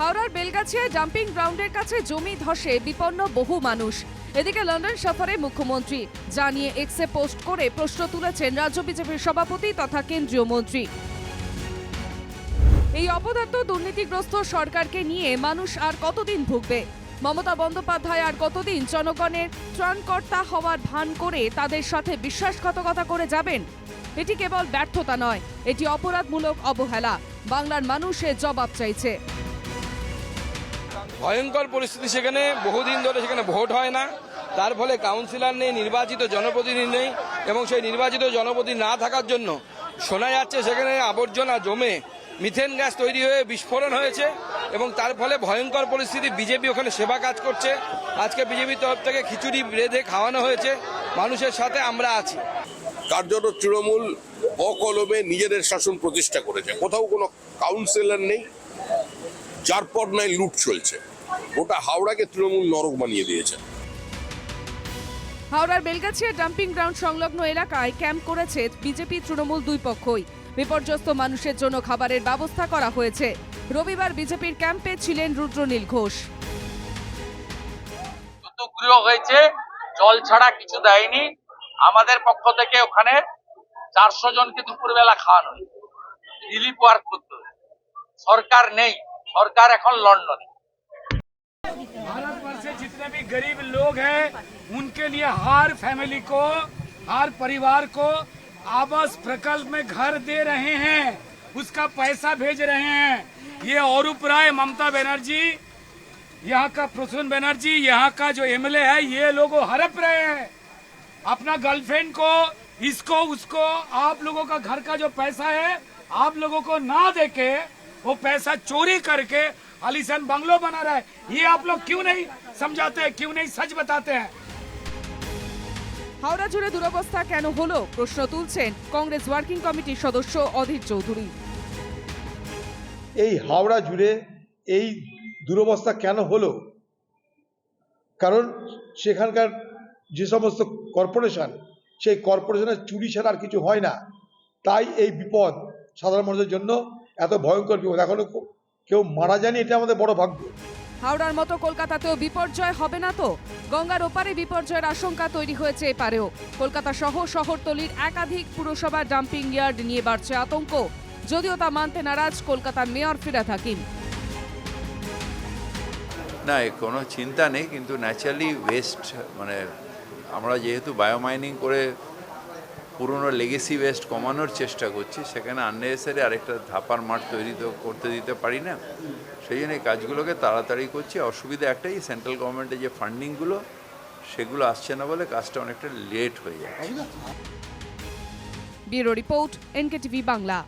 হাওড়ার বেলগাছিয়ায় ডাম্পিং গ্রাউন্ডের কাছে জমি ধসে বিপন্ন বহু মানুষ। এদিকে লন্ডন সফরে মুখ্যমন্ত্রী জানিয়ে এক্সে পোস্ট করে প্রশ্ন তুলেছেন রাজ্য বিজেপির সভাপতি তথা কেন্দ্রীয় মন্ত্রী। এই অপদার্থ দুর্নীতিগ্রস্ত সরকারকে নিয়ে মানুষ আর কতদিন ভুগবে? মমতা বন্দ্যোপাধ্যায় আর কতদিন জনগণের ত্রাণকর্তা হওয়ার ভান করে তাদের সাথে বিশ্বাসঘাতকতা করে যাবেন? এটি কেবল ব্যর্থতা নয়, এটি অপরাধমূলক অবহেলা। বাংলার মানুষের জবাব চাইছে। ভয়ঙ্কর পরিস্থিতি সেখানে, বহুদিন ধরে সেখানে ভোট হয় না। তার ফলে কাউন্সিলর নেই, নির্বাচিত জনপ্রতিনিধি নেই, এবং সেই নির্বাচিত জনপ্রতিনিধি না থাকার জন্য শোনা যাচ্ছে সেখানে আবর্জনা জমে মিথেন গ্যাস তৈরি হয়ে বিস্ফোরণ হয়েছে, এবং তার ফলে ভয়ঙ্কর পরিস্থিতি। বিজেপি ওখানে সেবা কাজ করছে। আজকে বিজেপির তরফ থেকে খিচুড়ি বেঁধে খাওয়ানো হয়েছে। মানুষের সাথে আমরা আছি। কার্যত তৃণমূল অকলমে নিজেদের শাসন প্রতিষ্ঠা করেছে। কোথাও কোনো কাউন্সিলর নেই পর নাই লুট চলছে। গোটা হাওড়াকে তৃণমূল নরক বানিয়ে দিয়েছে। হাওড়ার বেলগাছিয়া ডাম্পিং গ্রাউন্ড সংলগ্ন এলাকায় ক্যাম্প করেছে বিজেপি তৃণমূল দুই পক্ষই। বিপর্যস্ত মানুষের জন্য খাবারের ব্যবস্থা করা হয়েছে। রবিবার বিজেপির ক্যাম্পে ছিলেন রুদ্রনীল ঘোষ। গৃহ হয়েছে জল ছাড়া কিছু দেয়নি। আমাদের পক্ষ থেকে ওখানে চারশো জনকে দুপুরবেলা খাওয়ানো। রিলিফ ওয়ার্ক করতে সরকার নেই। সরকার এখন লন্ডনে भारत वर्ष से जितने भी गरीब लोग हैं उनके लिए हर फैमिली को हर परिवार को आवास प्रकल्प में घर दे रहे हैं उसका पैसा भेज रहे हैं ये औरूप राय ममता बनर्जी यहाँ का प्रसून बनर्जी यहाँ का जो एमएलए है ये लोग हड़प रहे हैं अपना गर्लफ्रेंड को इसको उसको आप लोगों का घर का जो पैसा है आप लोगों को ना देके वो पैसा चोरी करके आलिशान बंगलो बना रहा है ये आप लोग क्यों नहीं समझाते हैं क्यों नहीं सच बताते हैं হাওড়া জুড়ে দুরবস্থা কেন হলো প্রশ্ন তুলছেন কংগ্রেস ওয়ার্কিং কমিটির সদস্য অধীর চৌধুরী এই হাওড়া জুড়ে এই দুরবস্থা কেন হলো কারণ সেখানকার যে সমস্ত কর্পোরেশন সেই কর্পোরেশনের চুরি ছাড়া আর কিছু হয় না তাই এই বিপদ সাধারণ মানুষের জন্য এত ভয়ঙ্কর বিপদ। এখনও কেউ- মারা যায়নি এটা আমাদের বড় ভাগ্য। হাওড়ার মতো কলকাতাতেও বিপর্যয় হবে না তো? গঙ্গার ওপারে বিপর্যয়ের আশঙ্কা তৈরি হয়েছে এপারেও। কলকাতা সহ শহরতলির একাধিক পুরসভা ডাম্পিং ইয়ার্ড নিয়ে বাড়ছে আতঙ্ক। যদিও তা মানতে নারাজ কলকাতার মেয়র ফিরাদ হাকিম। না কোনো চিন্তা নেই কিন্তু ন্যাচারালি ওয়েস্ট মানে আমরা যেহেতু বায়োমাইনিং করে পুরনো লেগেসি ওয়েস্ট কমানোর চেষ্টা করছি, সেখানে আননেসেসারি আরেকটা ধাপার মাঠ তৈরি তো করতে দিতে পারি না। সেই জন্য এই কাজগুলোকে তাড়াতাড়ি করছি। অসুবিধা একটাই সেন্ট্রাল গভর্নমেন্টের যে ফান্ডিংগুলো সেগুলো আসছে না বলে কাজটা অনেকটা লেট হয়ে যাচ্ছে। Bureau report, NKTV Bangla.